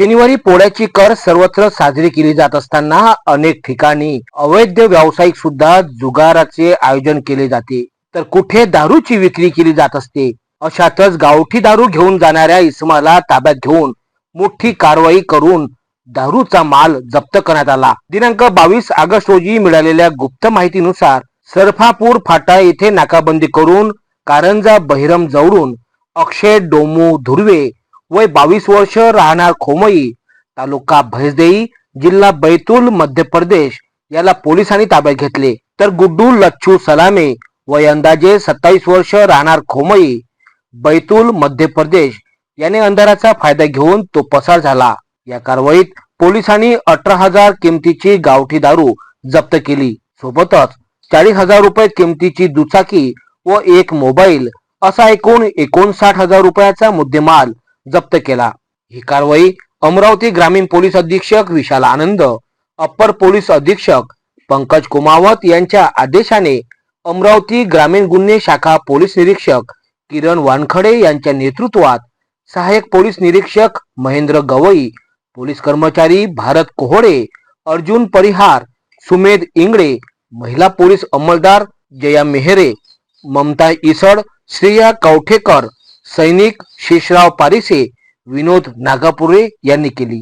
शनिवारी पोळ्याची कर सर्वत्र साजरी केली जात असताना अनेक ठिकाणी अवैध व्यावसायिक सुद्धा जुगाराचे आयोजन केले जाते. तर कुठे दारूची विक्री केली जात असते? अशातच गावठी दारू घेऊन जाणाऱ्या इसमाला ताब्यात घेऊन मोठी कारवाई करून दारूचा माल जप्त करण्यात आला. दिनांक बावीस ऑगस्ट रोजी मिळालेल्या गुप्त माहितीनुसार सरफापूर फाटा येथे नाकाबंदी करून कारंजा बहिरम जवळून अक्षय डोमू धुर्वे वय बावीस वर्ष राहणार खोमई तालुका भैसदेई जिल्हा बैतूल मध्य प्रदेश. याला पोलिसांनी ताब्यात घेतले. तर गुड्डू लच्छू सलामे वय अंदाजे सत्तावीस वर्ष राहणार खोमई बैतूल मध्य प्रदेश. याने अंधाराचा फायदा घेऊन तो पसार झाला. या कारवाईत पोलिसांनी अठरा हजार किमतीची गावठी दारू जप्त केली. सोबतच चाळीस हजार रुपये किमतीची दुचाकी व एक मोबाईल असा एकूण एकोणसाठ हजार रुपयाचा मुद्देमाल जप्त केला. ही कारवाई अमरावती ग्रामीण पोलीस अधीक्षक विशाल आनंद अप्पर पोलीस अधीक्षक पंकज कुमावत यांच्या आदेशाने अमरावती ग्रामीण गुन्हे शाखा पोलीस निरीक्षक किरण वानखडे यांच्या नेतृत्वात सहाय्यक पोलीस निरीक्षक महेंद्र गवई पोलीस कर्मचारी भारत कोहडे अर्जुन परिहार सुमेध इंगळे महिला पोलीस अंमलदार जया मेहरे ममता इसड श्रेया कवठेकर सैनिक शेषराव पारिसे विनोद नागापुरे यांनी केली.